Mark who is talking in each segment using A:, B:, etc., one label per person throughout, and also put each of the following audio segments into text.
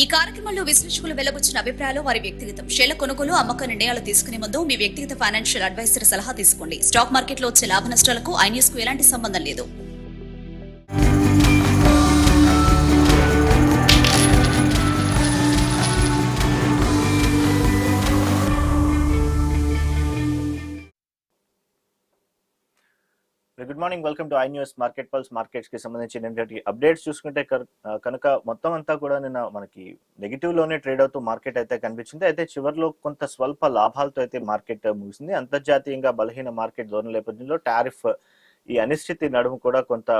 A: ఈ కార్యక్రమంలో విశ్లేషకులు వెల్లబుచ్చిన అభిప్రాయాలు వారి వ్యక్తిగతం. షేర్ల కొనుగోలు అమ్మక నిర్ణయాలు తీసుకునే ముందు మీ వ్యక్తిగత ఫైనాన్షియల్ అడ్వైజర్ సలహా తీసుకోండి. స్టాక్ మార్కెట్లో వచ్చే లాభ నష్టాలకు ఐన్యూస్కు ఎలాంటి సంబంధం లేదు.
B: Good morning welcome to I News market pulse మార్కెట్స్కి సంబంధించినటువంటి అప్డేట్స్ చూసుకుంటే కనుక మొత్తం అంతా కూడా నిన్న మనకి నెగిటివ్లోనే ట్రేడ్ అవుతూ మార్కెట్ అయితే కనిపించింది. అయితే చివరిలో కొంత స్వల్ప లాభాలతో అయితే మార్కెట్ ముగిసింది. అంతర్జాతీయంగా బలహీన మార్కెట్ ధోరణి నేపథ్యంలో టారిఫ్ ఈ అనిశ్చితి నడుము కూడా కొంత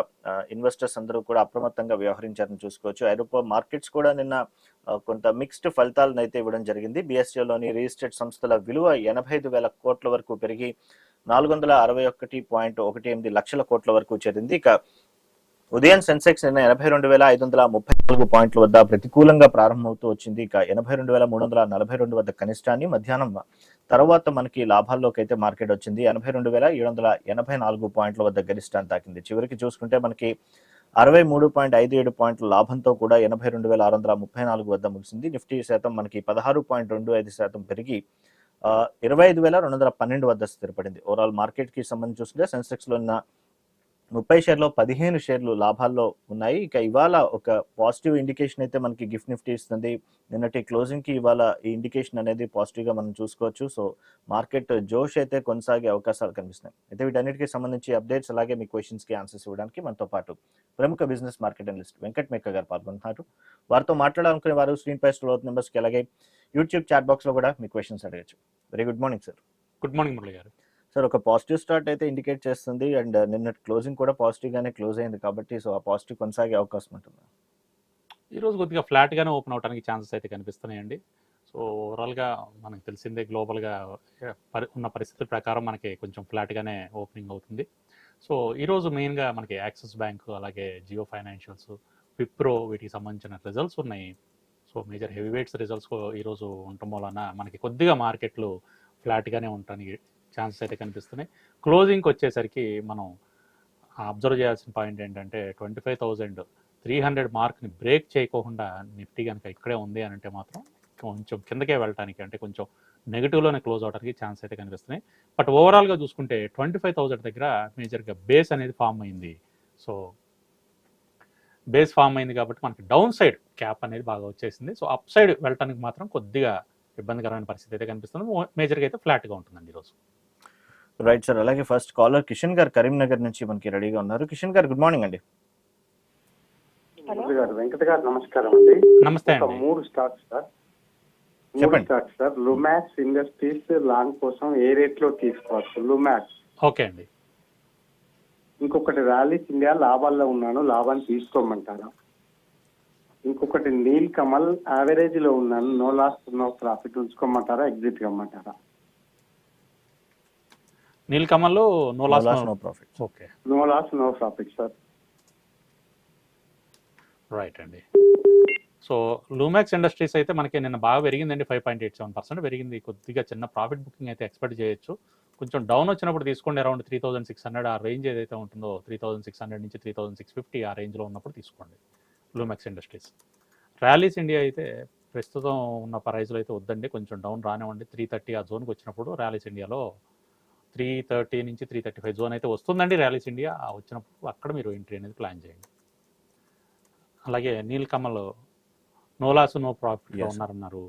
B: ఇన్వెస్టర్స్ అందరూ కూడా అప్రమత్తంగా వ్యవహరించారని చూసుకోవచ్చు. ఐరోపా మార్కెట్స్ కూడా నిన్న కొంత మిక్స్డ్ ఫలితాలను అయితే ఇవ్వడం జరిగింది. బిఎస్టీలోని రిజిస్టర్డ్ సంస్థల విలువ ఎనభై ఐదు వేల కోట్ల వరకు పెరిగి నాలుగు వందల అరవై ఒకటి పాయింట్ ఒకటి ఎనిమిది లక్షల కోట్ల వరకు చేరింది. ఇక ఉదయం సెన్సెక్స్ నిన్న ఎనభై రెండు వేల ఐదు వందల ముప్పై నాలుగు పాయింట్ల వద్ద ప్రతికూలంగా ప్రారంభమవుతూ వచ్చింది. ఇక ఎనభై రెండు వేల మూడు వందల నలభై రెండు వద్ద కనిష్టాన్ని మధ్యాహ్నం తర్వాత మనకి లాభాల్లోకి అయితే మార్కెట్ వచ్చింది. ఎనభై రెండు వేల ఏడు వందల ఎనభై నాలుగు పాయింట్ల వద్ద గరిష్టాన్ని తాకింది. చివరికి చూసుకుంటే మనకి అరవై మూడు పాయింట్ ఐదు ఏడు పాయింట్ల లాభంతో కూడా ఎనభై రెండు వేల ఆరు వందల ముప్పై నాలుగు వద్ద ముగిసింది. నిఫ్టీ శాతం మనకి పదహారు పాయింట్ రెండు ఐదు శాతం పెరిగి ఇరవై ఐదు వేల రెండు వందల పన్నెండు వద్ద స్థిరపడింది. ఓవరాల్ మార్కెట్కి సంబంధించి చూసుకుంటే సెన్సెక్స్లో ఉన్న ముప్పై షేర్లో పదిహేను షేర్లు లాభాల్లో ఉన్నాయి. ఇక ఇవాళ ఒక పాజిటివ్ ఇండికేషన్ అయితే మనకి గిఫ్ట్ నిఫ్టీ ఇస్తుంది. నిన్నటి క్లోజింగ్కి ఇవాళ ఈ ఇండికేషన్ అనేది పాజిటివ్గా మనం చూసుకోవచ్చు. సో మార్కెట్ జోష్ అయితే కొనసాగే అవకాశాలు కనిపిస్తున్నాయి. అయితే వీటన్నిటికి సంబంధించి అప్డేట్స్ అలాగే మీ క్వశ్చన్స్కి ఆన్సర్స్ ఇవ్వడానికి మనతో పాటు ప్రముఖ బిజినెస్ మార్కెట్ అనలిస్ట్ వెంకట్ మేక్క గారు పాల్గొంటున్నారు. వారితో మాట్లాడాలనుకునే వారు స్క్రీన్ పై స్టోర్ నెంబర్స్కి అలాగే యూట్యూబ్ చాట్ బాక్స్లో కూడా మీ క్వశ్చన్స్ అడగచ్చు. Very good morning sir.
C: Good morning Murali గారు.
B: సార్ ఒక పాజిటివ్ స్టార్ట్ అయితే ఇండికేట్ చేస్తుంది. అండ్ నిన్న క్లోజింగ్ కూడా పాజిటివ్ గానే క్లోజ్ అయింది కాబట్టి సో ఆ పాజిటివ్ కొనసాగే అవకాశం ఉంటుంది
C: ఈరోజు కొద్దిగా ఫ్లాట్గానే ఓపెన్ అవడానికి ఛాన్సెస్ అయితే కనిపిస్తున్నాయండి. సో ఓవరాల్గా మనకు తెలిసిందే గ్లోబల్గా పరి ఉన్న పరిస్థితుల ప్రకారం మనకి కొంచెం ఫ్లాట్గానే ఓపెనింగ్ అవుతుంది. సో ఈరోజు మెయిన్గా మనకి యాక్సిస్ బ్యాంక్ అలాగే జియో ఫైనాన్షియల్స్ విప్రో వీటికి సంబంధించిన రిజల్ట్స్ ఉన్నాయి. So major heavy weights results ఈరోజు ఉండటం వలన మనకి కొద్దిగా మార్కెట్లు ఫ్లాట్గానే ఉండటానికి ఛాన్సెస్ అయితే కనిపిస్తున్నాయి. క్లోజింగ్కి వచ్చేసరికి మనం అబ్జర్వ్ చేయాల్సిన పాయింట్ ఏంటంటే twenty five thousand three hundred మార్క్ని break చేయకోకుండా నిఫ్టీ కనుక ఇక్కడే ఉంది అని అంటే మాత్రం కొంచెం కిందకే వెళ్ళటానికి అంటే కొంచెం నెగిటివ్లోనే క్లోజ్ అవడానికి ఛాన్స్ అయితే కనిపిస్తున్నాయి. బట్ ఓవరాల్గా చూసుకుంటే ట్వంటీ ఫైవ్ థౌజండ్ దగ్గర మేజర్గా బేస్ అనేది ఫామ్ అయింది. సో బేస్ ఫామ్ అయింది కాబట్టి మనకి డౌన్ సైడ్ క్యాప్ అనేది బాగా వచ్చేసింది. సో అప్ సైడ్ వెళ్ళటానికి మాత్రం కొద్దిగా ఇబ్బందికరమైన పరిస్థితి అయితే కనిపిస్తుంది. మేజర్గా అయితే ఫ్లాట్గా ఉంటుందండి ఈరోజు.
B: రైట్ సార్ అలాగే ఫస్ట్ కాలర్ కిషన్ గారు కరీంనగర్ నుంచి మనకి రెడీగా ఉన్నారు. కిషన్ గారు గుడ్ మార్నింగ్ అండి.
D: వెంకట గారు నమస్కారం అండి.
C: నమస్తే
D: మూడు స్టాక్స్ సార్. మూడు
B: చెప్పండి.
D: Stocks sir. Lumax Industries long కోసం ఏ రేట్లో తీసుకోవచ్చు? లుమాక్స్
C: ఓకే అండి.
D: ఇంకొకటి ర్యాలీస్ ఇండియా లాభాల్లో ఉన్నాను. లాభాన్ని తీసుకోమంటారా? ఇంకొకటి నీల్ కమల్ యావరేజ్లో ఉన్నాను. నో లాస్ నో ప్రాఫిట్ ఉంచుకోమంటారా? ఎగ్జిట్ కమ్మంటారా
C: నీల్ కమల్లో no loss
B: no profit
C: okay.
D: No loss no profit sir
C: right అండి. సో లూమాక్స్ ఇండస్ట్రీస్ అయితే మనకి నిన్న బాగా పెరిగిందండి five point eight seven percent పెరిగింది కొద్దిగా చిన్న ప్రాఫిట్ బుకింగ్ అయితే ఎక్స్పెక్ట్ చేయొచ్చు. కొంచెం డౌన్ వచ్చినప్పుడు తీసుకోండి around three thousand six hundred ఆ రేంజ్ ఏదైతే ఉంటుందో త్రీ థౌసండ్ సిక్స్ హండ్రెడ్ నుంచి త్రీ థౌసండ్ సిక్స్ ఫిఫ్టీ ఆ రేంజ్లో ఉన్నప్పుడు తీసుకోండి లూమాక్స్ ఇండస్ట్రీస్ ర్యాలీస్ ఇండియా అయితే ప్రస్తుతం ఉన్న ప్రైజ్లో అయితే వద్దండి కొంచెం డౌన్ రానివ్వండి. త్రీ థర్టీ ఆ జోన్కి వచ్చినప్పుడు ర్యాలీస్ ఇండియాలో త్రీ థర్టీ నుంచి త్రీ థర్టీ ఫైవ్ జోన్ అయితే వస్తుందండి ర్యాలీస్ ఇండియా. ఆ వచ్చినప్పుడు అక్కడ మీరు ఎంట్రీ అనేది ప్లాన్ చేయండి. అలాగే Nilkamal no loss no profit. ఉన్నారన్నారు.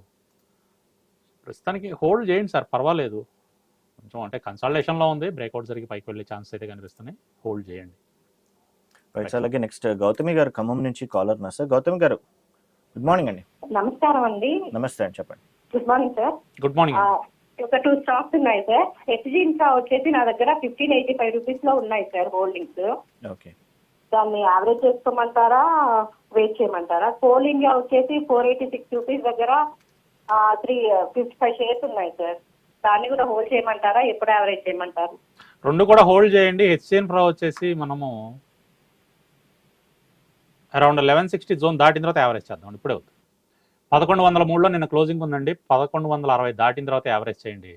C: ప్రస్తుతానికి హోల్డ్ చేయండి సార్ పర్వాలేదు. కొంచెం అంటే కన్సల్టేషన్లో ఉంది బ్రేక్అవుట్ జరిగి పైకి వెళ్ళే ఛాన్స్ అయితే కనిపిస్తున్నాయి. హోల్డ్ చేయండి.
B: రైట్ సార్ అలాగే నెక్స్ట్ గౌతమి గారు ఖమ్మం నుంచి కాలర్ ఉన్నారు సార్. గౌతమి గారు గుడ్ మార్నింగ్ అండి.
E: నమస్కారం అండి.
B: నమస్తే అండి చెప్పండి.
E: Good morning sir.
C: Good morning
E: ఒక టూ స్టాక్స్ ఉన్నాయి సార్ హెచ్జీ ఇన్ఫ్రా వచ్చేసి నా దగ్గర ఫిఫ్టీన్ ఎయిటీ ఫైవ్ రూపీస్లో ఉన్నాయి సార్ హోల్డింగ్స్
B: ఓకే.
E: దాన్ని యావరేజ్ చేసుకోమంటారా? వెయిట్ చేయమంటారా? కోల్ ఇండియా వచ్చేసి ఫోర్ ఎయిటీ సిక్స్ రూపీస్ దగ్గర త్రీ ఫిఫ్టీ ఫైవ్ షేర్స్ ఉన్నాయి సార్ దాన్ని కూడా హోల్డ్ చేయమంటారా? ఎప్పుడు యావరేజ్ చేయమంటారు?
C: రెండు కూడా హోల్డ్ చేయండి. హెచ్సిఎన్ ప్రో వచ్చేసి మనము అరౌండ్ లెవెన్ సిక్స్టీ జోన్ దాటిన తర్వాత యావరేజ్ చేద్దాం ఇప్పుడే వద్దు పదకొండు వందల మూడులో నిన్న క్లోజింగ్ ఉందండి. పదకొండు వందల అరవై దాటిన తర్వాత యావరేజ్ చేయండి.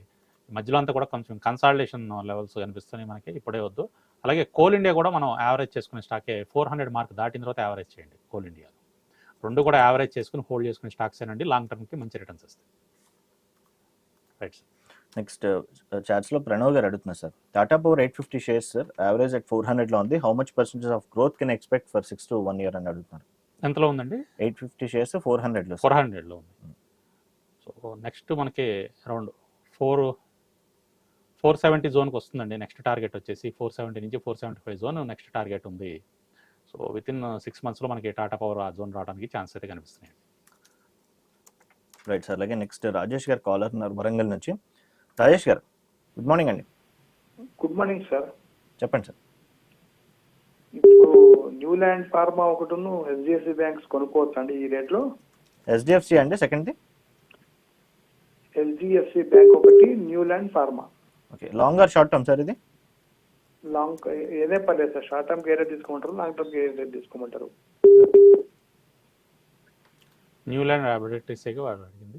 C: మధ్యలో అంతా కూడా కొంచెం కన్సాలిడేషన్ లెవెల్స్ కనిపిస్తున్నాయి మనకి. ఇప్పుడే వద్దు. అలాగే కోల్ ఇండియా కూడా మనం యావరేజ్ చేసుకునే స్టాకే ఫోర్ హండ్రెడ్ మార్క్ దాటిన తర్వాత యావరేజ్ చేయండి కోల్ ఇండియా రెండు కూడా యావరేజ్ చేసుకుని హోల్డ్ చేసుకునే స్టాక్స్ ఏనండి. లాంగ్ టర్మ్కి మంచి రిటర్న్స్ వస్తాయి. రైట్ సార్
B: నెక్స్ట్ చార్ట్స్లో ప్రణవ్ గారు అడుగుతున్నారు sir Tata power eight fifty shares sir average at four హండ్రెడ్లో ఉంది. How much percentage of growth can expect for six to one year అని అడుగుతున్నారు.
C: ఎంతలో ఉందండి?
B: ఎయిట్ ఫిఫ్టీ షేర్స్ ఫోర్ హండ్రెడ్లో
C: ఫోర్ హండ్రెడ్లో ఉంది. సో నెక్స్ట్ మనకి అరౌండ్ ఫోర్ ఫోర్ సెవెంటీ జోన్కి వస్తుందండి. నెక్స్ట్ టార్గెట్ వచ్చేసి ఫోర్ సెవెంటీ నుంచి four seventy five zone next target ఉంది. సో విత్ ఇన్ సిక్స్ మంత్స్లో మనకి టాటా పవర్ ఆ జోన్ రావడానికి ఛాన్స్ అయితే కనిపిస్తున్నాయి
B: రైట్ సార్ అలాగే నెక్స్ట్ రాజేష్ గారు కాలర్ ఉన్నారు వరంగల్ నుంచి. రాజేష్ గారు గుడ్ మార్నింగ్ అండి.
F: Good morning sir.
B: చెప్పండి సార్.
F: ఇప్పుడు న్యూల్యాండ్ ఫార్మా ఒకటిను హెచ్డిఎఫ్సి బ్యాంక్స్ కొనుక్కోవచ్చు అండి ఈ రేట్లో?
B: ఎస్డిఎఫ్సి అండి సెకండ్ది?
F: హెచ్డిఎఫ్సి బ్యాంక్ ఒకటి Neuland Pharma.
B: Okay longer short term sir ఇది?
F: లాంగ్ ఏదే పర్లేదు సార్ షార్ట్ టర్మ్ ఏరియా తీసుకోమంటారు లాంగ్ టర్మ్ ఏరియా తీసుకోమంటారు.
C: న్యూలాండ్ ల్యాబొరేటరీసేగా వాడు అడిగింది.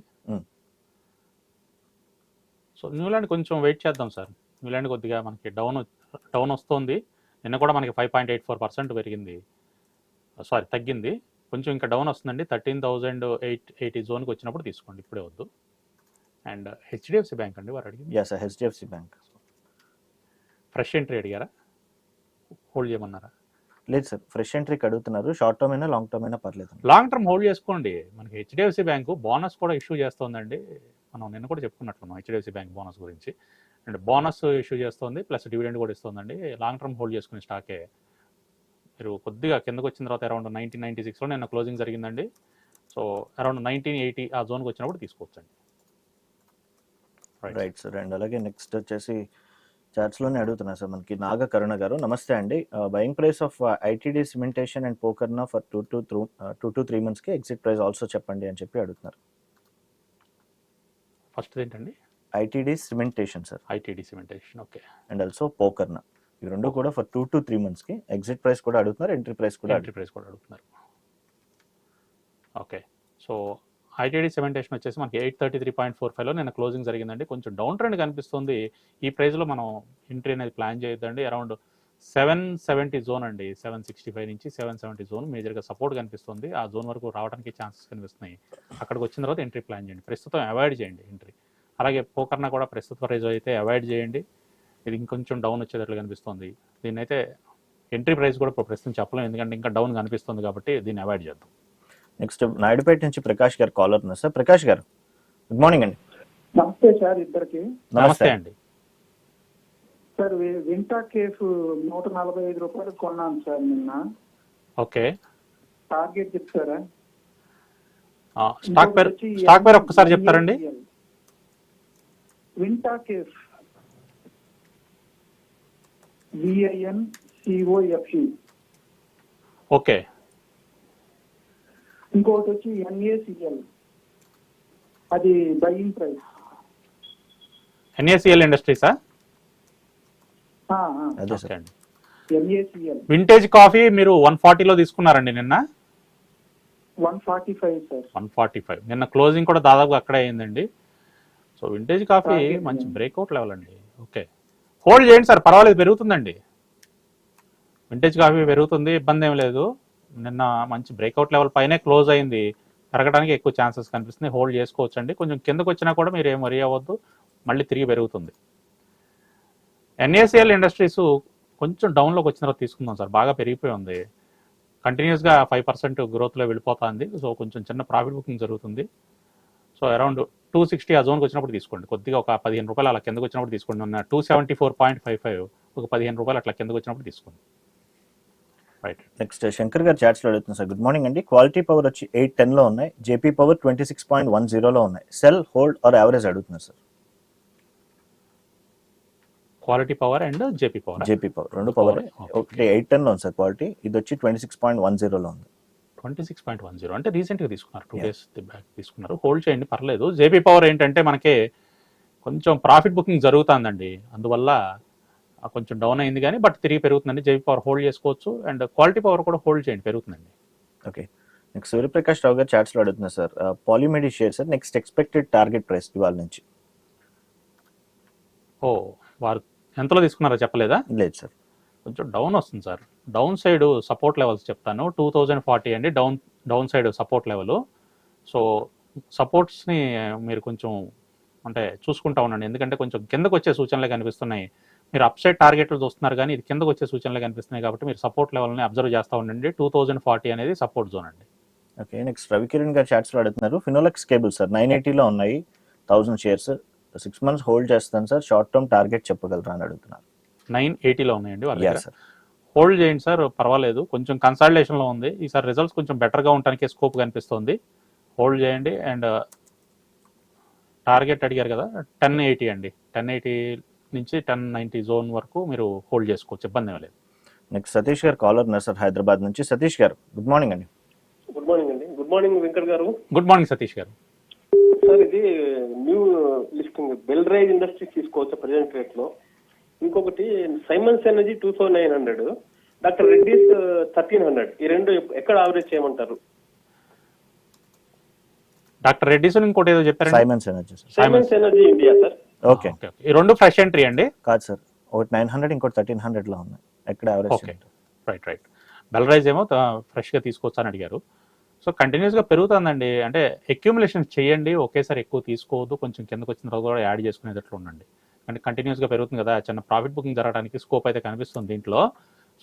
C: సో న్యూలాండ్ కొంచెం వెయిట్ చేద్దాం సార్. న్యూలాండ్ కొద్దిగా మనకి డౌన్ డౌన్ వస్తుంది. నిన్న కూడా మనకి five point eight four percent పెరిగింది. సారీ తగ్గింది. కొంచెం ఇంకా డౌన్ వస్తుందండి. థర్టీన్ థౌజండ్ ఎయిట్ ఎయిటీ జోన్కి వచ్చినప్పుడు తీసుకోండి. ఇప్పుడే వద్దు. అండ్ హెచ్డిఎఫ్సి బ్యాంక్ అండి వారు అడిగింది.
B: Sir HDFC bank
C: fresh entry అడిగారా? హోల్డ్ చేయమన్నారా?
B: లేదు సార్ ఫ్రెష్ ఎంట్రీకి అడుగుతున్నారు షార్ట్ టర్మ్ అయినా లాంగ్ టర్మ్ అయినా పర్లేదు
C: లాంగ్ టర్మ్ హోల్డ్ చేసుకోండి. మనకి హెచ్డిఎఫ్సి బ్యాంకు బోనస్ కూడా ఇష్యూ చేస్తోందండి. మనం నిన్న కూడా చెప్పుకున్నట్లున్నాం హెచ్డిఎఫ్సి బ్యాంక్ బోనస్ గురించి. అండ్ బోనస్ ఇష్యూ చేస్తుంది ప్లస్ డివిడెండ్ కూడా ఇస్తుందండి. లాంగ్ టర్మ్ హోల్డ్ చేసుకునే స్టాకే. మీరు కొద్దిగా కిందకు వచ్చిన తర్వాత అరౌండ్ నైన్టీన్ నైన్టీ సిక్స్లో నిన్న క్లోజింగ్ జరిగిందండి. సో అరౌండ్ నైన్టీన్ ఎయిటీ ఆ జోన్కి వచ్చినప్పుడు తీసుకోవచ్చండి.
B: రైట్ సార్ అండ్ అలాగే నెక్స్ట్ వచ్చేసి చార్ట్స్లోనే అడుగుతున్నారు సార్ మనకి నాగ కరుణ గారు. నమస్తే అండి. Buying price of ITD Cementation and Pokarna for two to through two to three మంత్స్కి ఎగ్జిట్ ప్రైస్ ఆల్సో చెప్పండి అని చెప్పి అడుగుతున్నారు.
C: ఫస్ట్ ఏంటండి?
B: ITD Cementation sir
C: ITD Cementation okay
B: and also Pokarna ఈ రెండు కూడా ఫర్ టూ టు త్రీ మంత్స్కి ఎగ్జిట్ ప్రైస్ కూడా అడుగుతున్నారు ఎంట్రీ ప్రైస్ కూడా
C: ఎంట్రీ ప్రైస్ కూడా అడుగుతున్నారు. ఓకే సో ఐటీడీ సెవెంటేషన్ వచ్చేసి మనకి eight thirty three point four ఫైవ్లో నిన్న క్లోజింగ్ జరిగిందండి. కొంచెం డౌన్ ట్రెండ్ కనిపిస్తుంది. ఈ ప్రైస్లో మనం ఎంట్రీ అనేది ప్లాన్ చేయొద్దండి. అరౌండ్ సెవెన్ సెవెంటీ జోన్ అండి. సెవెన్ సిక్స్టీ ఫైవ్ నుంచి సెవెన్ సెవెంటీ జోన్ మేజర్గా సపోర్ట్ కనిపిస్తుంది. ఆ జోన్ వరకు రావడానికి ఛాన్సెస్ కనిపిస్తున్నాయి. అక్కడికి వచ్చిన తర్వాత ఎంట్రీ ప్లాన్ చేయండి. ప్రస్తుతం అవాయిడ్ చేయండి ఎంట్రీ అలాగే పోకర్న కూడా ప్రస్తుత ప్రైస్ అయితే అవాయిడ్ చేయండి. ఇది ఇంకొంచెం డౌన్ వచ్చేటట్లు కనిపిస్తుంది. దీన్ని అయితే ఎంట్రీ ప్రైస్ కూడా ఇప్పుడు ప్రస్తుతం చెప్పలేం. ఎందుకంటే ఇంకా డౌన్ కనిపిస్తుంది కాబట్టి దీన్ని అవాయిడ్ చేద్దాం.
B: నెక్స్ట్ నాయుడుపేట నుంచి ప్రకాష్ గారు కాలర్ ఉన్నారు సార్. ప్రకాష్ గారు గుడ్ మార్నింగ్ అండి.
F: నమస్తే సార్ ఇద్దరికి.
C: నమస్తే. అండి.
F: సార్ వింటా కేసు నూట నలభై ఐదు రూపాయలు కొన్నాను సార్ నిన్న.
C: ఓకే.
F: టార్గెట్ చెప్తారా?
C: ఆ, స్టాక్ పేరు స్టాక్ పేరు ఒక్కసారి చెప్తారండి.
F: వింటా కేఫ్ విఐఎన్ సిఓఎఫ్ఈ
C: ఓకే.
F: ఇంకోటి వచ్చి ఎన్ఏసిఎల్ అది బయింగ్ ప్రైస్
C: ఎన్ఏసిఎల్ ఇండస్ట్రీసా
B: అదే
C: okay
B: sir.
F: NACL
C: Vintage Coffee మీరు వన్ ఫార్టీలో తీసుకున్నారండి నిన్న?
F: One forty five sir
C: one forty five నిన్న క్లోజింగ్ కూడా దాదాపు అక్కడే అయిందండి. సో వింటేజ్ కాఫీ మంచి. బ్రేక్అవుట్ లెవెల్ అండి. ఓకే హోల్డ్ చేయండి సార్ పర్వాలేదు పెరుగుతుందండి. వింటేజ్ కాఫీ పెరుగుతుంది ఇబ్బంది ఏం లేదు. నిన్న మంచి బ్రేక్అవుట్ లెవెల్ పైనే క్లోజ్ అయింది. పెరగడానికి ఎక్కువ ఛాన్సెస్ కనిపిస్తుంది హోల్డ్ చేసుకోవచ్చు అండి కొంచెం కిందకు వచ్చినా కూడా మీరు ఏం వరి అవ్వద్దు. మళ్ళీ తిరిగి పెరుగుతుంది. ఎన్ఏసిఎల్ ఇండస్ట్రీస్ కొంచెం డౌన్లోకి వచ్చిన తర్వాత తీసుకుందాం సార్ బాగా పెరిగిపోయి ఉంది. కంటిన్యూస్గా ఫైవ్ పర్సెంట్ గ్రోత్లో వెళ్ళిపోతుంది. సో కొంచెం చిన్న ప్రాఫిట్ బుకింగ్ జరుగుతుంది. సో అరౌండ్ టూ సిక్స్టీ ఆ జోన్కి వచ్చినప్పుడు తీసుకోండి. కొద్దిగా ఒక పదిహేను రూపాయలు అలా కిందకు వచ్చినప్పుడు తీసుకోండి. ఉన్న two seventy four point five five ఒక పదిహేను రూపాయలు అట్లా కిందకు వచ్చినప్పుడు తీసుకోండి. రైట్
B: నెక్స్ట్ శంకర్ గారు చాట్స్లో అడుగుతున్నారు సార్ గుడ్ మార్నింగ్ అండి. క్వాలిటీ పవర్ వచ్చి ఎయిట్ టెన్లో ఉన్నాయి. JP Power twenty six point one జీరోలో ఉన్నాయి. సెల్ హోల్డ్ ఆర్ యావరేజ్ అడుగుతున్నారు sir
C: Quality Power and JP Power
B: JP Power రెండు పవర్. ఒకటి ఎయిట్ టెన్లో ఉంది సార్ క్వాలిటీ ఇది వచ్చి ట్వంటీ సిక్స్ పాయింట్ వన్ జీరోలో ఉంది.
C: Twenty six point one zero అంటే రీసెంట్గా తీసుకున్నారు. టూ. డేస్ బ్యాక్ తీసుకున్నారు. హోల్డ్ చేయండి పర్లేదు. జేపీ పవర్ ఏంటంటే మనకి కొంచెం ప్రాఫిట్ బుకింగ్ జరుగుతుందండి. అందువల్ల కొంచెం డౌన్ అయింది కానీ బట్ తిరిగి పెరుగుతుందండి. జేపీ పవర్ హోల్డ్ చేసుకోవచ్చు. అండ్ క్వాలిటీ పవర్ కూడా హోల్డ్ చేయండి పెరుగుతుందండి.
B: ఓకే నెక్స్ట్ సూర్యప్రకాష్ రావు గారు చాట్స్లో అడుగుతున్నారు sir Polymed share sir next expected target price ఇవాళ నుంచి.
C: ఓ వారు ఎంతలో తీసుకున్నారో చెప్పలేదా?
B: లేదు సార్
C: కొంచెం డౌన్ వస్తుంది sir. Down side support levels చెప్తాను. టూ థౌజండ్ ఫార్టీ అండి. Down down side support level so సపోర్ట్స్ని మీరు కొంచెం అంటే చూసుకుంటా ఉండండి. ఎందుకంటే కొంచెం కిందకు వచ్చే సూచనలే కనిపిస్తున్నాయి. మీరు అప్ సైడ్ టార్గెట్లు చూస్తున్నారు కానీ ఇది కిందకు వచ్చే సూచనలు కనిపిస్తున్నాయి కాబట్టి మీరు సపోర్ట్ లెవెల్ని అబ్జర్వ్ చేస్తూ ఉండండి. టూ థౌజండ్ ఫార్టీ అనేది సపోర్ట్ జోన్ అండి.
B: ఓకే నెక్స్ట్ రవికిరణ్ గారు చాట్స్లో అడుగుతున్నారు. ఫినోలెక్స్ కేబుల్ సార్ నైన్ ఎయిటీలో ఉన్నాయి. Thousand shares six months hold చేస్తాను సార్ షార్ట్ టర్మ్ టార్గెట్ చెప్పగలరా అని అడుగుతున్నారు.
C: నైన్ ఎయిటీలో ఉన్నాయండి వాళ్ళ దగ్గర. హోల్డ్ చేయండి సార్ పర్వాలేదు. కొంచెం కన్సల్టేషన్లో ఉంది. ఈసారి రిజల్ట్స్ కొంచెం బెటర్గా ఉండడానికి స్కోప్ కనిపిస్తుంది. హోల్డ్ చేయండి అండ్ టార్గెట్ అడిగారు కదా టెన్ ఎయిటీ అండి. టెన్ ఎయిటీ నుంచి టెన్ నైంటీ జోన్ వరకు మీరు హోల్డ్ చేసుకోవచ్చు. ఇబ్బంది ఏం లేదు.
B: నెక్స్ట్ సతీష్ గారు కాలర్ ఉన్నారు సార్ హైదరాబాద్ నుంచి. సతీష్ గారు గుడ్ మార్నింగ్ అండి.
G: గుడ్ మార్నింగ్ అండి. గుడ్ మార్నింగ్ వెంకట్ గారు.
C: గుడ్ మార్నింగ్ సతీష్ గారు.
G: సార్ ఇది new listing Bell Rise Industries తీసుకోవచ్చు ప్రజెంట్ రేట్లో. ఇంకొకటి Siemens Energy two thousand nine hundred. Doctor Reddy's thirteen hundred. ఈ రెండు ఎక్కడ ఆవరేజ్ చేయమంటారు?
C: డాక్టర్ రెడ్డిస్ ఇంకోటి ఏదో చెప్పారండి?
B: Siemens Energy sir.
G: Siemens Energy India sir.
B: Okay.
C: Okay okay. ఈ రెండు ఫ్రెష్ ఎంట్రీ అండి?
B: కాదు సార్. ఒకటి నైన్ హండ్రెడ్ ఇంకోటి థర్టీన్ హండ్రెడ్లో ఉన్నాయి. ఎక్కడ
C: okay.
B: Average
C: right right. Bell Rise ఏమో త- ఫ్రెష్గా తీసుకొచ్చా అని అడిగారు. సో కంటిన్యూస్గా పెరుగుతుందండి. అంటే అక్యూములేషన్ చేయండి. ఒకేసారి ఎక్కువ తీసుకోవద్దు. కొంచెం కిందకు వచ్చిన తర్వాత కూడా యాడ్ చేసుకునేటట్లు ఉండండి. అంటే కంటిన్యూస్గా పెరుగుతుంది కదా చిన్న ప్రాఫిట్ బుకింగ్ జరగడానికి స్కోప్ అయితే కనిపిస్తుంది దీంట్లో.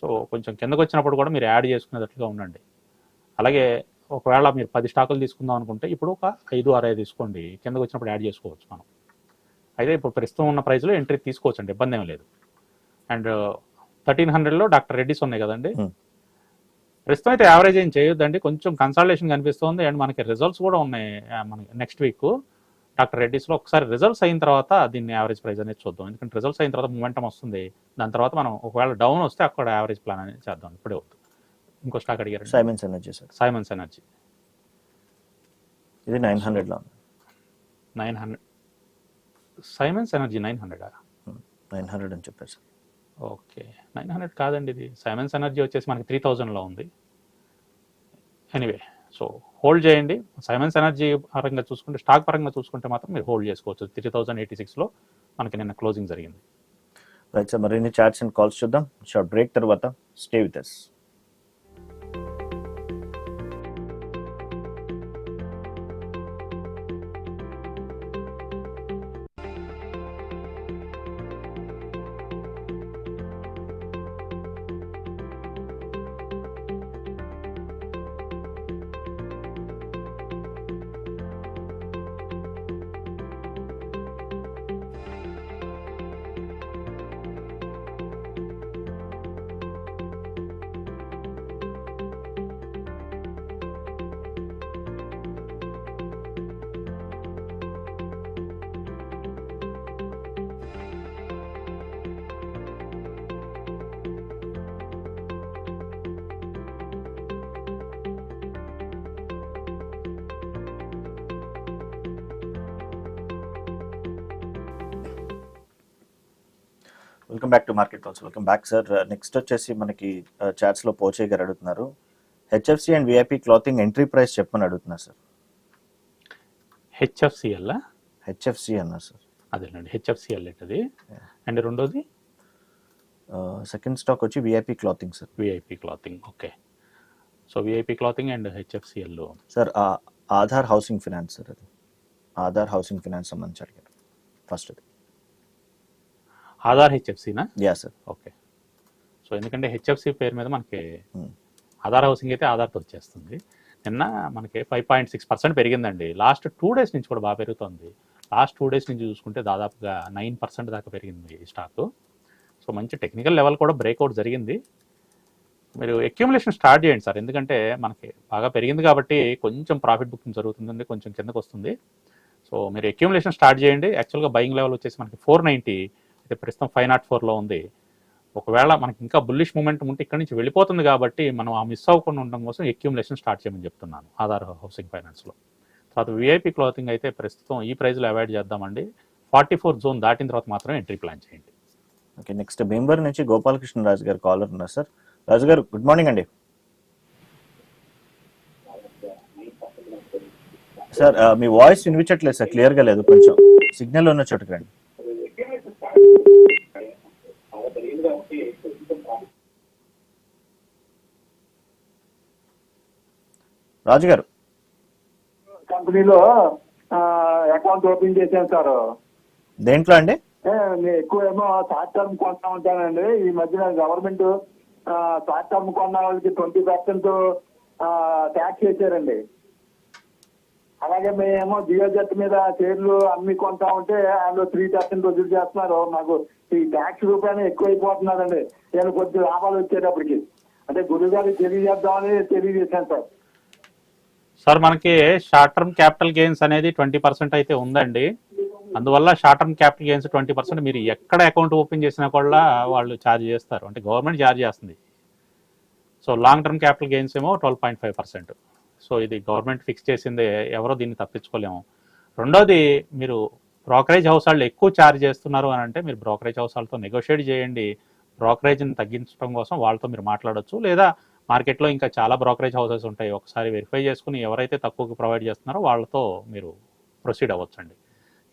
C: సో కొంచెం కిందకు వచ్చినప్పుడు కూడా మీరు యాడ్ చేసుకునేటట్లుగా ఉండండి. అలాగే ఒకవేళ మీరు పది స్టాకులు తీసుకుందాం అనుకుంటే ఇప్పుడు ఒక ఐదు ఆరు ఐదు తీసుకోండి. కిందకు వచ్చినప్పుడు యాడ్ చేసుకోవచ్చు మనం. అయితే ఇప్పుడు ప్రస్తుతం ఉన్న ప్రైస్లో ఎంట్రీ తీసుకోవచ్చు అండి ఇబ్బంది ఏం లేదు. అండ్ థర్టీన్ హండ్రెడ్లో డాక్టర్ రెడ్డిస్ ఉన్నాయి కదండి.
B: Hmm.
C: ప్రస్తుతం అయితే యావరేజ్ ఏం చేయొద్దండి. కొంచెం కన్సల్టేషన్ కనిపిస్తుంది. అండ్ మనకి రిజల్ట్స్ కూడా ఉన్నాయి మనకి నెక్స్ట్ వీక్ డాక్టర్ రెడ్డిస్లో ఒకసారి రిజల్ట్స్ అయిన తర్వాత దీన్ని యావరేజ్ ప్రైస్ అనేది చూద్దాం. ఎందుకంటే రిజల్ట్స్ అయిన తర్వాత మూమెంటం వస్తుంది. దాని తర్వాత మనం ఒకవేళ డౌన్ వస్తే అక్కడ యావరేజ్ ప్లాన్ అనేది చేద్దాం. ఇప్పుడే వద్దు. ఇంకో స్టాక్ అడిగారు
B: Siemens Energy sir
C: Siemens Energy
B: ఇది నైన్ హండ్రెడ్లో ఉంది.
C: Nine hundred. Siemens Energy nine హండ్రెడా?
B: Nine hundred అని చెప్పారు సార్
C: ఓకే. నైన్ హండ్రెడ్ కాదండి ఇది. సైమన్స్ ఎనర్జీ వచ్చేసి మనకి త్రీ థౌజండ్లో ఉంది. ఎనీవే సో హోల్డ్ చేయండి. సైమన్స్ ఎనర్జీ పరంగా చూసుకుంటే స్టాక్ పరంగా చూసుకుంటే మాత్రం మీరు హోల్డ్ చేసుకోవచ్చు. త్రీ థౌజండ్ ఎయిటీ సిక్స్లో మనకి నిన్న క్లోజింగ్ జరిగింది.
B: రైట్ సార్ మరిన్ని చాట్స్ అండ్ కాల్స్ చూద్దాం. షార్ట్ బ్రేక్ తర్వాత stay with us back to market calls welcome back sir next వచ్చేసి మనకి చాట్స్లో పోచే గారు అడుగుతున్నారు. HFC and VIP clothing entry price చెప్పమని అడుగుతున్నారు సార్
C: హెచ్ఎఫ్సిఎల్
B: హెచ్ఎఫ్సి అన్నారు సార్
C: అదేనండి హెచ్ఎఫ్సిఎల్ అది అండ్ రెండోది?
B: సెకండ్ స్టాక్ వచ్చి VIP clothing sir
C: VIP clothing okay. So VIP clothing and HFCL
B: sir Aadhaar housing finance sir అది. ఆధార్ హౌసింగ్ ఫినాన్స్ సంబంధించి అడిగారు. ఫస్ట్ అది
C: ఆధార్ హెచ్ఎఫ్సినా
B: యా సార్.
C: ఓకే. సో ఎందుకంటే హెచ్ఎఫ్సి పేరు మీద మనకి. ఆధార్ హౌసింగ్ అయితే ఆధార్తో వచ్చేస్తుంది నిన్న మనకి ఫైవ్ పాయింట్ సిక్స్ పర్సెంట్ పెరిగిందండి. లాస్ట్ టూ డేస్ నుంచి కూడా బాగా పెరుగుతుంది. లాస్ట్ టూ డేస్ నుంచి చూసుకుంటే దాదాపుగా నైన్ పర్సెంట్ దాకా పెరిగింది ఈ స్టాక్. సో మంచి టెక్నికల్ లెవెల్ కూడా బ్రేక్అవుట్ జరిగింది. మీరు అక్యూములేషన్ స్టార్ట్ చేయండి సార్. ఎందుకంటే మనకి బాగా పెరిగింది కాబట్టి కొంచెం ప్రాఫిట్ బుకింగ్ జరుగుతుందండి. కొంచెం కిందకు వస్తుంది. సో మీరు అక్యూములేషన్ స్టార్ట్ చేయండి. యాక్చువల్గా బయింగ్ లెవెల్ వచ్చేసి మనకి ఫోర్ నైంటీ అయితే ప్రస్తుతం ఫైవ్ నాట్ ఫోర్లో ఉంది. ఒకవేళ మనకి ఇంకా బుల్లిష్ మూమెంట్ ఉంటే ఇక్కడ నుంచి వెళ్ళిపోతుంది కాబట్టి మనం ఆ మిస్ అవ్వకుండా ఉండడం కోసం ఎక్యూములేషన్ స్టార్ట్ చేయమని చెప్తున్నాను ఆధార్ హౌసింగ్ ఫైనాన్స్లో. తర్వాత విఐపి క్లాతింగ్ అయితే ప్రస్తుతం ఈ ప్రైస్లో అవాయిడ్ చేద్దామండి. ఫార్టీ ఫోర్ జోన్ దాటిన తర్వాత మాత్రం ఎంట్రీ ప్లాన్ చేయండి.
B: ఓకే నెక్స్ట్ భీమవరం నుంచి గోపాలకృష్ణ రాజు గారు కాలర్ ఉన్నారు సార్. రాజు గారు గుడ్ మార్నింగ్ అండి. సార్ మీ వాయిస్ వినిపించట్లేదు సార్ క్లియర్గా లేదు. కొంచెం సిగ్నల్ ఉన్న చోటుకి రండి. రాజు గారు
F: కంపెనీలో అకౌంట్ ఓపెన్ చేశాను సార్.
B: దేంట్లో అండి?
F: ఎక్కువ ఏమో షార్ట్ టర్మ్ కొంటా ఉంటానండి. ఈ మధ్యన గవర్నమెంట్ షార్ట్ టర్మ్ కొన్న వాళ్ళకి ట్వంటీ పర్సెంట్ ట్యాక్స్ వేసారండి. అలాగే మేమేమో జియో జెట్ మీద షేర్లు అమ్మి కొంటా ఉంటే అందులో త్రీ పర్సెంట్ వసూలు చేస్తున్నారు. మాకు ఈ ట్యాక్స్ రూపాయలు ఎక్కువైపోతున్నారండి. నేను కొద్ది లాభాలు వచ్చేటప్పటికి. అంటే గురుగారు తెలియజేద్దామని తెలియజేశాను సార్.
C: సార్ మనకి షార్ట్ టర్మ్ క్యాపిటల్ గెయిన్స్ అనేది ట్వంటీ పర్సెంట్ అయితే ఉందండి. అందువల్ల short term capital gains twenty percent మీరు ఎక్కడ అకౌంట్ ఓపెన్ చేసినా కూడా వాళ్ళు ఛార్జ్ చేస్తారు. అంటే గవర్నమెంట్ ఛార్జ్ చేస్తుంది. So long term capital gains ఏమో twelve point five percent so ఇది గవర్నమెంట్ ఫిక్స్ చేసిందే ఎవరో దీన్ని తప్పించుకోలేము. రెండోది మీరు బ్రోకరేజ్ హౌస్ వాళ్ళు ఎక్కువ ఛార్జ్ చేస్తున్నారు అని అంటే మీరు బ్రోకరేజ్ హౌస్ వాళ్ళతో నెగోషియేట్ చేయండి. బ్రోకరేజ్ని తగ్గించడం కోసం వాళ్ళతో మీరు మాట్లాడొచ్చు. లేదా మార్కెట్లో ఇంకా చాలా బ్రోకరేజ్ హౌసెస్ ఉంటాయి. ఒకసారి వెరిఫై చేసుకుని ఎవరైతే తక్కువకి ప్రొవైడ్ చేస్తున్నారో వాళ్ళతో మీరు ప్రొసీడ్ అవ్వచ్చండి.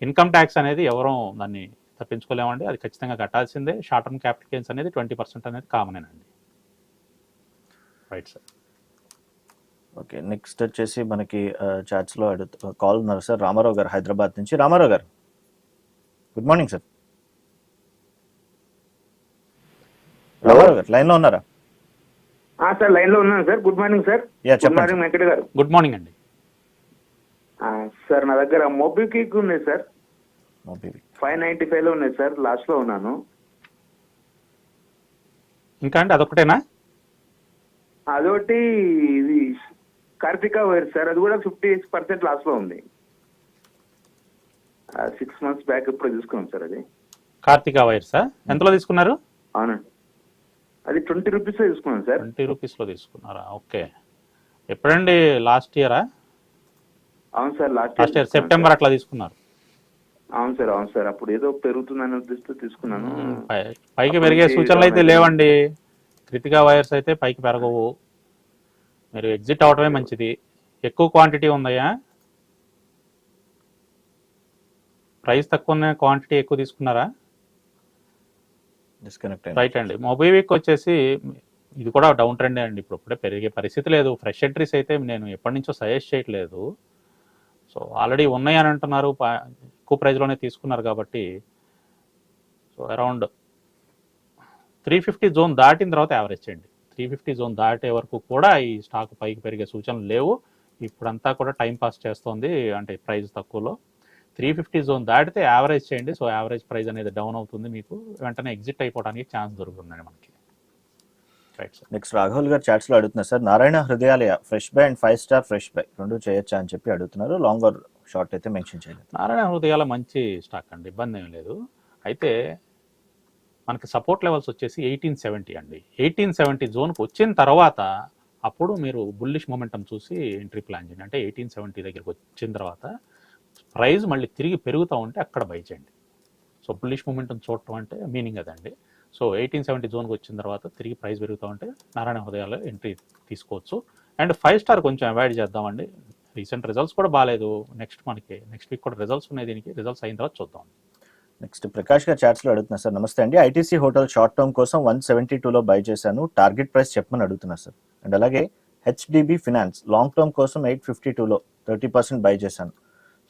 C: ఇన్కమ్ ట్యాక్స్ అనేది ఎవరూ దాన్ని తప్పించుకోలేమండి. అది ఖచ్చితంగా కట్టాల్సిందే. షార్ట్ టర్మ్ క్యాపిటల్ గెయిన్స్ అనేది ట్వంటీ పర్సెంట్ అనేది కామనేనండి రైట్ సార్
B: ఓకే నెక్స్ట్ వచ్చేసి మనకి చాట్స్లో అడుగు కాల్ ఉన్నారు సార్. రామారావు గారు హైదరాబాద్ నుంచి. రామారావు గారు. Good morning sir. రామారావు గారు లైన్లో ఉన్నారా
H: సార్ లైన్లో ఉన్నాను sir. Good morning sir.
B: Yeah
H: good morning Venkata గారు.
C: గుడ్ మార్నింగ్ అండి.
H: ఆ, సార్ నా దగ్గర మొబిక్విక్ ఉంది సార్. ఫైవ్ నైన్టీ ఫైవ్లో ఉన్నాయి సార్. లాస్ట్లో ఉన్నాను.
C: ఇంకా అండి అదొకటేనా
H: అదొకటి ఇది కార్తిక వైర్ సార్. అది కూడా ఫిఫ్టీ పర్సెంట్ లాస్లో ఉంది. సిక్స్ మంత్స్ బ్యాక్ ఇప్పుడు తీసుకున్నాం సార్ అది.
C: కార్తికా వైర్సా ఎంతలో తీసుకున్నారు?
H: అవునండి. అది ట్వంటీ రూపీస్ తీసుకున్నాం సార్.
C: ట్వంటీ రూపీస్లో తీసుకున్నారా? ఓకే. ఎప్పుడండి? లాస్ట్ ఇయరా?
H: అవును sir. Last
C: last year September అట్లా తీసుకున్నారు.
H: అవును సార్. అవును సార్. అప్పుడు ఏదో పెరుగుతుందని ఉద్దేశంతో తీసుకున్నాను.
C: పైకి పెరిగే సూచనలు అయితే లేవండి. కృతికా వైర్స్ అయితే పైకి పెరగవు. మీరు ఎగ్జిట్ అవటమే మంచిది. ఎక్కువ క్వాంటిటీ ఉందయ్యా? ప్రైస్ తక్కువ ఉన్న క్వాంటిటీ ఎక్కువ తీసుకున్నారా?
B: డిస్కనెక్ట్
C: రైట్ అండి. మొబైవిక్ వచ్చేసి ఇది కూడా డౌన్ ట్రెండ్ అండి. ఇప్పుడు ఇప్పుడే పెరిగే పరిస్థితి లేదు. ఫ్రెష్ ఎంట్రీస్ అయితే నేను ఎప్పటి నుంచో సజెస్ట్ చేయట్లేదు. సో ఆల్రెడీ ఉన్నాయి అని అంటున్నారు. ఎక్కువ ప్రైస్లోనే తీసుకున్నారు కాబట్టి. So around three fifty zone దాటిన తర్వాత యావరేజ్ చేయండి. త్రీ ఫిఫ్టీ జోన్ దాటే వరకు కూడా ఈ స్టాక్ పైకి పెరిగే సూచనలు లేవు. ఇప్పుడంతా కూడా టైం పాస్ చేస్తోంది. అంటే ప్రైస్ తక్కువలో. త్రీ ఫిఫ్టీ జోన్ దాటితే యావరేజ్ చేయండి. సో యావరేజ్ ప్రైస్ అనేది డౌన్ అవుతుంది మీకు. వెంటనే ఎగ్జిట్ అయిపోవడానికి ఛాన్స్ దొరుకుతుందండి మనకి. రైట్ సార్
B: నెక్స్ట్ రాఘవుల్ గారు చాట్స్లో అడుగుతున్నారు sir Narayana Hrudayalaya fresh buy and five star fresh buy రెండు చేయొచ్చా? అని చెప్పి అడుగుతున్నారు. లాంగర్ షార్ట్ అయితే మెన్షన్ చేయలేదు.
C: నారాయణ హృదయాల మంచి స్టాక్ అండి. ఇబ్బంది ఏం లేదు. అయితే మనకి సపోర్ట్ లెవెల్స్ వచ్చేసి ఎయిటీన్ సెవెంటీ అండి. ఎయిటీన్ సెవెంటీ జోన్కి వచ్చిన తర్వాత అప్పుడు మీరు బుల్లిష్ మొమెంటం చూసి ఎంట్రీ ప్లాన్ చేయండి. అంటే ఎయిటీన్ సెవెంటీ దగ్గరికి వచ్చిన తర్వాత ప్రైస్ మళ్ళీ తిరిగి పెరుగుతూ ఉంటే అక్కడ బై చేయండి. సో బుల్లిష్ మూమెంటం చూడటం అంటే మీనింగ్ అదండి. సో ఎయిటీన్ సెవెంటీ జోన్కి వచ్చిన తర్వాత తిరిగి ప్రైస్ పెరుగుతూ ఉంటే నారాయణ హృదయాలు ఎంట్రీ తీసుకోవచ్చు. అండ్ ఫైవ్ స్టార్ కొంచెం అవాయిడ్ చేద్దామండి. రీసెంట్ రిజల్ట్స్ కూడా బాగాలేదు నెక్స్ట్ మనకి నెక్స్ట్ వీక్ కూడా రిజల్ట్స్ ఉన్నాయి దీనికి. రిజల్ట్స్ అయిన తర్వాత చూద్దాం.
B: నెక్స్ట్ ప్రకాష్ గారు చాట్స్లో సార్ నమస్తే అండి. ఐటీసీ హోటల్ షార్ట్ టర్మ్ కోసం వన్ సెవెంటీ లో బై చేశాను. టార్గెట్ ప్రైస్ చెప్పమని అడుగుతున్నా సార్. అండ్ అలాగే హెచ్డిబి ఫినాన్స్ లాంగ్ టర్మ్ కోసం ఎయిట్ ఫిఫ్టీ లో థర్టీ పర్సెంట్ బై చేశాను.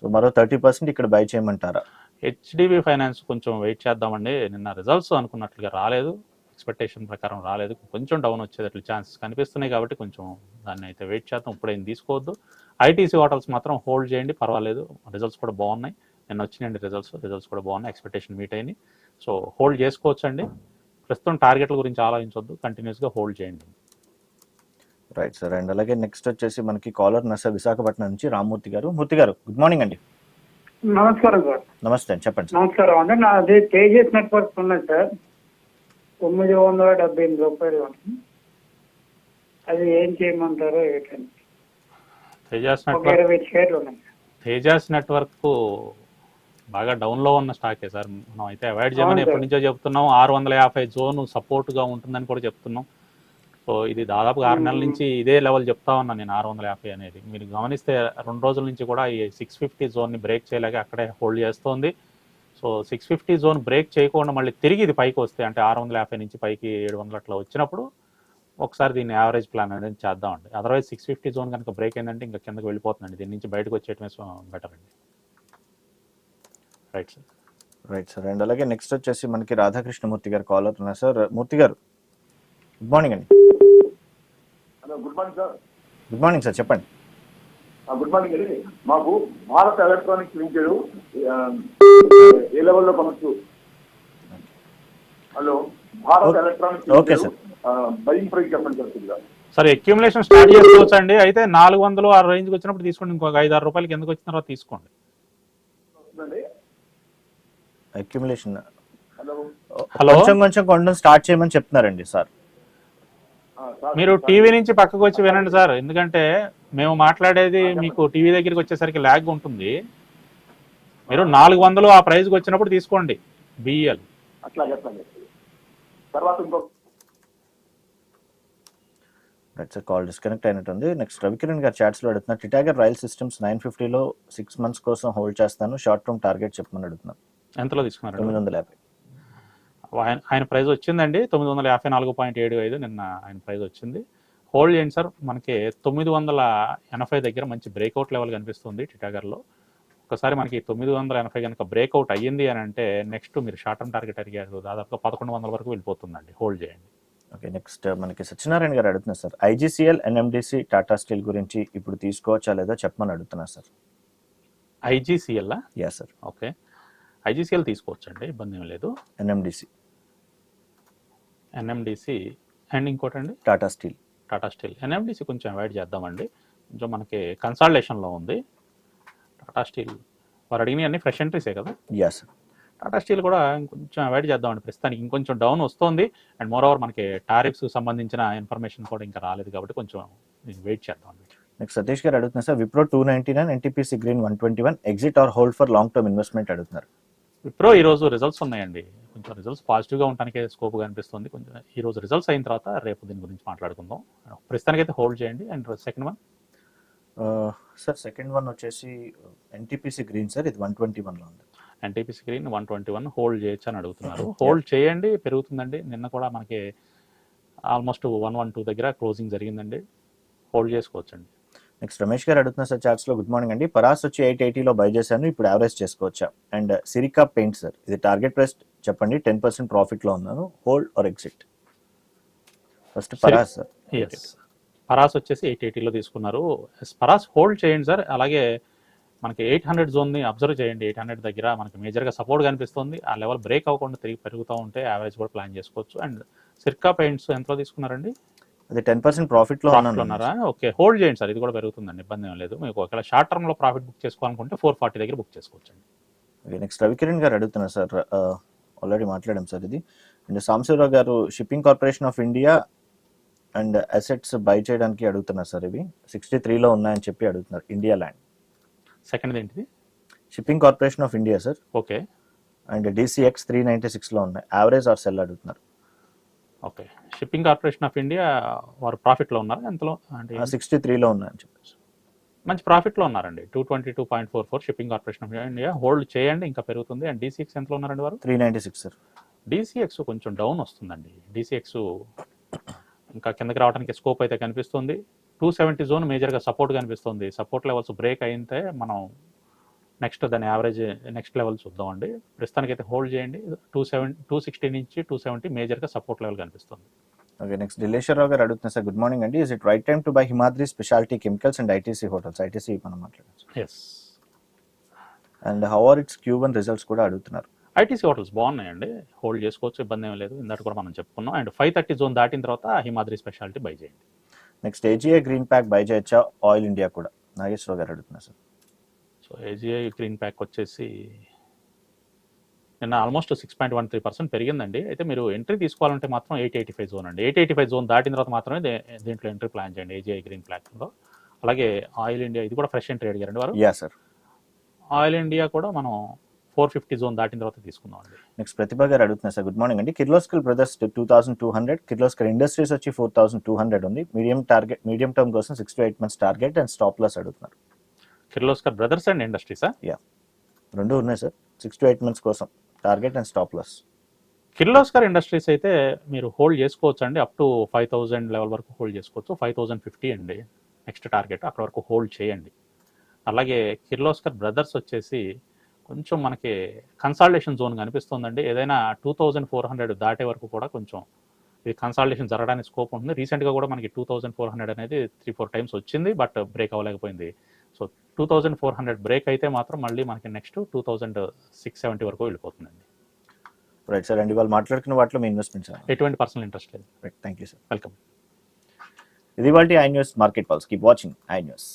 B: సో మరో థర్టీ పర్సెంట్ ఇక్కడ బై చేయమంటారా?
C: హెచ్డిబి ఫైనాన్స్ కొంచెం వెయిట్ చేద్దామండి. నిన్న రిజల్ట్స్ అనుకున్నట్లుగా రాలేదు. ఎక్స్పెక్టేషన్ ప్రకారం రాలేదు. కొంచెం డౌన్ వచ్చేటట్లు ఛాన్సెస్ కనిపిస్తున్నాయి కాబట్టి కొంచెం దాన్ని అయితే వెయిట్ చేద్దాం. ఇప్పుడేం తీసుకోవద్దు. ఐటీసీ హోటల్స్ మాత్రం హోల్డ్ చేయండి. పర్వాలేదు. రిజల్ట్స్ కూడా బాగున్నాయి. నిన్న వచ్చినాయండి రిజల్ట్స్ రిజల్ట్స్ కూడా బాగున్నాయి. ఎక్స్పెక్టేషన్ మీట్ అయినాయి. సో హోల్డ్ చేసుకోవచ్చు అండి ప్రస్తుతం టార్గెట్ల గురించి ఆలోచించొద్దు. కంటిన్యూస్గా హోల్డ్ చేయండి.
B: రైట్ సార్ అండ్ అలాగే నెక్స్ట్ వచ్చేసి మనకి కాలర్ నర్స విశాఖపట్నం నుంచి రామ్మూర్తి గారు. మూర్తి గారు గుడ్ మార్నింగ్ అండి.
I: నమస్కారం సార్.
B: నమస్తే అండి. చెప్పండి
I: నమస్కారం. అండి నాది తేజస్ నెట్వర్క్ ఉన్నది సార్. తొమ్మిది వందల డెబ్బై ఎనిమిది రూపాయలు. అది ఏం చేయమంటారో ఏంటండి
C: తేజాస్ నెట్వర్క్
I: ఇరవై షేర్లు ఉన్నాయి
C: తేజాస్ నెట్వర్క్ బాగా డౌన్లో ఉన్న స్టాకే సార్. మనం అయితే అవాయిడ్ చేయమని ఎప్పటి. నుంచో చెప్తున్నాం. ఆరు వందల యాభై జోన్ సపోర్ట్గా ఉంటుందని కూడా చెప్తున్నాం. సో ఇది దాదాపు ఆరు నెలల నుంచి ఇదే లెవెల్ చెప్తా ఉన్నా నేను ఆరు వందల యాభై అనేది. మీరు గమనిస్తే రెండు రోజుల నుంచి కూడా ఈ సిక్స్ ఫిఫ్టీ జోన్ని బ్రేక్ చేయలేక అక్కడే హోల్డ్ చేస్తోంది. So six fifty zone break చేయకుండా మళ్ళీ తిరిగి ఇది పైకి వస్తే అంటే ఆరు వందల యాభై నుంచి పైకి ఏడు వందలు అట్లా వచ్చినప్పుడు ఒకసారి దీన్ని యావరేజ్ ప్లాన్ అనేది చేద్దామండి. అదర్వైజ్ సిక్స్ ఫిఫ్టీ జోన్ కనుక బ్రేక్ అయిందంటే ఇంకా కిందకి వెళ్ళిపోతుందండి. దీని నుంచి బయటకు వచ్చేయటమే బెటర్ అండి. Right sir
B: right sir and అలాగే నెక్స్ట్ వచ్చేసి మనకి రాధాకృష్ణమూర్తి గారు కాల్ అవుతున్నారు. సార్ మూర్తి గారు గుడ్ మార్నింగ్ అండి.
F: Hello good morning sir
B: good morning sir చెప్పండి.
F: గుడ్ మార్నింగ్ అండి మాకు భారత్ ఎలక్ట్రానిక్స్ లిమిటెడ్ ఏ లెవెల్లో కొనొచ్చు? Hello Bharat. Electronics
B: Okay, sir.
F: Buying price చెప్పండి సార్
C: సార్ అక్యూములేషన్ స్టార్ట్ చేసుకోవచ్చు అండి అయితే నాలుగు వందలు ఆ రేంజ్కి వచ్చినప్పుడు తీసుకోండి. ఇంకొక ఐదు ఆరు రూపాయలకి ఎందుకు వచ్చిన తర్వాత తీసుకోండి
F: వస్తుందండి
B: అక్యుములేషన్
F: హలో?
B: కొంచెం కొంచెం కొనడం స్టార్ట్ చేయమని చెప్తున్నారండి సార్.
C: మీరు టీవీ నుంచి పక్కకు వచ్చి వినండి సార్. ఎందుకంటే మేము మాట్లాడేది మీకు టీవీ దగ్గరికి వచ్చేసరికి ల్యాగ్ ఉంటుంది. మీరు నాలుగు వందలు ఆ ప్రైస్కి వచ్చినప్పుడు తీసుకోండి. బిఎల్
F: అట్లా చెప్పండి. తర్వాత ఇంకో
B: రైట్ సార్ కాల్ డిస్కనెక్ట్ అయినట్టుంది. నెక్స్ట్ రవికిరణ్ గారు చాట్స్లో అడుగుతున్నారు. టిటాగర్ రైల్ సిస్టమ్స్ నైన్ ఫిఫ్టీలో సిక్స్ మంత్స్ కోసం హోల్డ్ చేస్తాను. షార్ట్ టర్మ్ టార్గెట్ చెప్పమని అడుగుతున్నాను.
C: ఎంతలో తీసుకున్నారు?
B: తొమ్మిది వందల యాభై.
C: ఆయన ఆయన ప్రైస్ వచ్చిందండి. తొమ్మిది వందల యాభై నాలుగు పాయింట్ ఏడు ఐదు నిన్న ఆయన ప్రైస్ వచ్చింది. హోల్డ్ చేయండి సార్. మనకి తొమ్మిది వందల ఎనభై దగ్గర మంచి బ్రేక్అవుట్ లెవెల్ కనిపిస్తుంది టిటాగర్లో. ఒకసారి మనకి తొమ్మిది వందల ఎనభై కనుక బ్రేక్అవుట్ అయ్యింది అని అంటే నెక్స్ట్ మీరు షార్ట్ టర్మ్ టార్గెట్ అడిగారు. దాదాపుగా పదకొండు వందల వరకు వెళ్ళిపోతుందండి. హోల్డ్ చేయండి.
B: ఓకే నెక్స్ట్ మనకి సత్యనారాయణ గారు అడుగుతున్నారు sir. IGCL NMDC Tata steel గురించి ఇప్పుడు తీసుకోవచ్చా లేదా చెప్పమని అడుగుతున్నారు sir.
C: IGCL
B: yeah sir
C: okay IGCL తీసుకోవచ్చండి ఇబ్బంది ఏం లేదు
B: ఎన్ఎండిసి
C: ఎన్ఎండిసి అండ్ ఇంకోటండి?
B: Tata steel.
C: Tata steel. NMDC కొంచెం అవాయిడ్ చేద్దామండి. కొంచెం మనకి కన్సాలిడేషన్లో ఉంది. టాటా స్టీల్ వారు అడిగినవి అన్ని ఫ్రెష్ ఎంట్రీసే కదా?
B: సార్
C: టాటా స్టీల్ కూడా ఇంకొంచెం అవాయిడ్ చేద్దామండి. ప్రస్తుతానికి ఇంకొంచెం డౌన్ వస్తుంది. అండ్ మోర్ ఓవర్ మనకి టారిఫ్స్ సంబంధించిన ఇన్ఫర్మేషన్ కూడా ఇంకా రాలేదు కాబట్టి కొంచెం వెయిట్ చేద్దామండి.
B: నెక్స్ట్ సతీష్ గారు అడుగుతున్నారు sir Wipro two ninety nine NTPC green one twenty one exit or hold for long term investment? అడుగుతున్నారు.
C: విప్రో ఈ రోజు రిజల్ట్స్ ఉన్నాయండి. కొంచెం రిజల్ట్స్ పాజిటివ్గా ఉండడానికి స్కోప్ అనిపిస్తుంది. కొంచెం ఈ రోజు రిజల్ట్స్ అయిన తర్వాత రేపు దీని గురించి మాట్లాడుకుందాం. ప్రస్తుతానికి అయితే హోల్డ్ చేయండి. And second one
B: sir second one వచ్చేసి ఎన్టీపీసీ గ్రీన్ సార్ ఇది వన్ ట్వంటీ వన్లో ఉంది.
C: NTPC green one twenty one hold చేయొచ్చు అని అడుగుతున్నారు. హోల్డ్ చేయండి. పెరుగుతుందండి. నిన్న కూడా మనకి ఆల్మోస్ట్ వన్ వన్ టూ దగ్గర క్లోజింగ్ జరిగిందండి. హోల్డ్ చేసుకోవచ్చండి.
B: నెక్స్ట్ రమేష్ గారు అడుగుతున్నారు సార్ చార్ట్స్లో గుడ్ మార్నింగ్ అండి. పరాస్ వచ్చి ఎయిట్ ఎయిటీలో బై చేశాను ఇప్పుడు యావరేజ్ చేసుకోవచ్చా? అండ్ సిరికా పెయింట్ సార్ ఇది టార్గెట్ ప్రైస్ చెప్పండి టెన్ పర్సెంట్ ప్రాఫిట్లో ఉన్నాను hold or exit first Paras sir.
C: Paras వచ్చేసి ఎయిట్ ఎయిటీలో తీసుకున్నారు. పరాస్ హోల్డ్ చేయండి సార్ అలాగే మనకి ఎయిట్ హండ్రెడ్ జోన్ని అబ్జర్వ్ చేయండి. ఎయిట్ హండ్రెడ్ దగ్గర మనకి మేజర్గా సపోర్ట్ కనిపిస్తుంది. ఆ లెవెల్ బ్రేక్ అవ్వకుండా తిరిగి పెరుగుతూ ఉంటే యావరేజ్ కూడా ప్లాన్ చేసుకోవచ్చు. అండ్ సిర్కా పెయింట్స్ ఎంతలో తీసుకున్నారండి?
B: అది టెన్ పర్సెంట్ ప్రాఫిట్లో
C: ఉన్నారా? ఓకే హోల్డ్ చేయండి సార్ ఇది కూడా పెరుగుతుందండి ఇబ్బంది ఏం లేదు. మీకు ఒకవేళ షార్ట్ టర్మ్లో ప్రాఫిట్ బుక్ చేసుకోవాలనుకుంటే ఫోర్ ఫార్టీ దగ్గర బుక్ చేసుకోవచ్చండి.
B: నెక్స్ట్ రవికిరణ్ గారు అడుగుతున్నారు సార్ ఆల్రెడీ మాట్లాడాం సార్ ఇది. అండ్ సాంశివరావు గారు shipping corporation of India and assets buy చేయడానికి అడుగుతున్నారు సార్ ఇవి. సిక్స్టీ త్రీలో ఉన్నాయని చెప్పి అడుగుతున్నారు ఇండియా ల్యాండ్
C: సెకండ్ ఏంటిది?
B: Shipping corporation of India sir
C: okay.
B: And DCX three ninety సిక్స్లో ఉన్నాయి. యావరేజ్ ఆర్ సెల్ అడుగుతున్నారు.
C: Okay. Shipping corporation of India వారు ప్రాఫిట్లో ఉన్నారు? ఎంతలో? అంటే
B: సిక్స్టీ త్రీలో ఉన్నాయని చెప్పేసి.
C: మంచి ప్రాఫిట్లో ఉన్నారండి. Two twenty two point four four shipping corporation of India hold చేయండి ఇంకా పెరుగుతుంది. అండ్ డీసీఎక్స్ ఎంతలో ఉన్నారండి వారు?
B: Three ninety six sir
C: DCX కొంచెం డౌన్ వస్తుందండి. డీసీఎక్స్ ఇంకా కిందకి రావడానికి స్కోప్ అయితే కనిపిస్తుంది. టూ సెవెంటీ జోన్ మేజర్గా సపోర్ట్ కనిపిస్తుంది. సపోర్ట్ లెవెల్స్ బ్రేక్ అయితే మనం నెక్స్ట్ దాని యావరేజ్ నెక్స్ట్ లెవెల్ చూద్దామండి. ప్రస్తుతానికి అయితే హోల్డ్ చేయండి. టూ సెవెన్ టూ సిక్స్టీ నుంచి టూ సెవెంటీ మేజర్గా సపోర్ట్ లెవెల్ కనిపిస్తుంది.
B: ఓకే నెక్స్ట్ దిలేశ్వరరావు గారు అడుగుతున్నారు సార్ గుడ్ మార్నింగ్ అండి. Is it right time to buy Himadri speciality chemicals and ITC hotels ITC మనం మాట్లాడచ్చు.
C: Yes
B: and how are its Q one results కూడా అడుగుతున్నారు.
C: ఐటీసీ హోటల్స్ బాగున్నాయండి. హోల్డ్ చేసుకోవచ్చు ఇబ్బంది ఏం లేదు. ఇందాక కూడా మనం చెప్పుకున్నాం. అండ్ ఫైవ్ థర్టీ జోన్ దాటిన తర్వాత హిమాద్రి స్పెషాలిటీ బై చేయండి.
B: Next AGA green pack buy చేయొచ్చా? ఆయిల్ ఇండియా కూడా. నాగేశ్వరరావు గారు అడుగుతున్నారు sir.
C: So AGI green pack వచ్చేసి నిన్న almost six point one three percent పెరిగిందండి. అయితే మీరు ఎంట్రీ తీసుకోవాలంటే మాత్రం ఎయిట్ ఎయిటీ ఫైవ్ జోన్ అండి. ఎయిట్ ఎయిటీ ఫైవ్ జోన్ దాటిన తర్వాత మాత్రమే దీంట్లో ఎంట్రీ ప్లాన్ చేయండి ఏజీఐ గ్రీన్ ప్యాక్లో అలాగే ఆయిల్ ఇండియా ఇది కూడా ఫ్రెష్ ఎంట్రీ అడిగారండి వారు.
B: యా సార్
C: ఆయిల్ ఇండియా కూడా మనం ఫోర్ ఫిఫ్టీ జోన్ దాటిన తర్వాత తీసుకుందాం అండి
B: నెక్స్ట్ ప్రతిభ గారు అడుగుతున్నారు సార్ గుడ్ మార్నింగ్ అండి. Kirloskar brothers two thousand two hundred Kirloskar industries వచ్చి ఫోర్ థౌసండ్ టూ హండ్రెడ్ ఉంది. మీడియం టార్గెట్ మీడియం టర్మ్ కోసం six to eight months target and stop loss అడుగుతున్నారు.
C: కిర్లోస్కర్ బ్రదర్స్ అండ్ ఇండస్ట్రీసా?
B: రెండు ఉన్నాయి sir. Six to eight months కోసం. Target and stop loss
C: Kirloskar industries అయితే మీరు హోల్డ్ చేసుకోవచ్చు అండి up to five thousand level వరకు హోల్డ్ చేసుకోవచ్చు. ఫైవ్ థౌజండ్ ఫిఫ్టీ అండి. నెక్స్ట్ టార్గెట్ అక్కడ వరకు హోల్డ్ చేయండి. అలాగే కిర్లోస్కర్ బ్రదర్స్ వచ్చేసి కొంచెం మనకి కన్సాలిడేషన్ జోన్ కనిపిస్తుందండి ఏదైనా టూ థౌజండ్ ఫోర్ హండ్రెడ్ దాటే వరకు కూడా కొంచెం ఇది కన్సాలిడేషన్ జరగడానికి స్కోప్ ఉంటుంది. రీసెంట్గా కూడా మనకి టూ థౌజండ్ ఫోర్ హండ్రెడ్ అనేది త్రీ ఫోర్ టైమ్స్ వచ్చింది but break అవ్వలేకపోయింది. So two thousand four hundred break అయితే మాత్రం మళ్ళీ మనకి next two thousand six seventy వరకు వెళ్ళిపోతుందండి.
B: రైట్ సార్ అండ్ ఇవాళ మాట్లాడుకున్న వాటిలో మీ ఇన్వెస్ట్మెంట్స్
C: ఎటువంటి పర్సనల్ ఇంట్రెస్ట్ లేదు.
B: Right thank you sir
C: welcome
B: ఇది వాళ్ళ I news market pulse. Keep watching I news.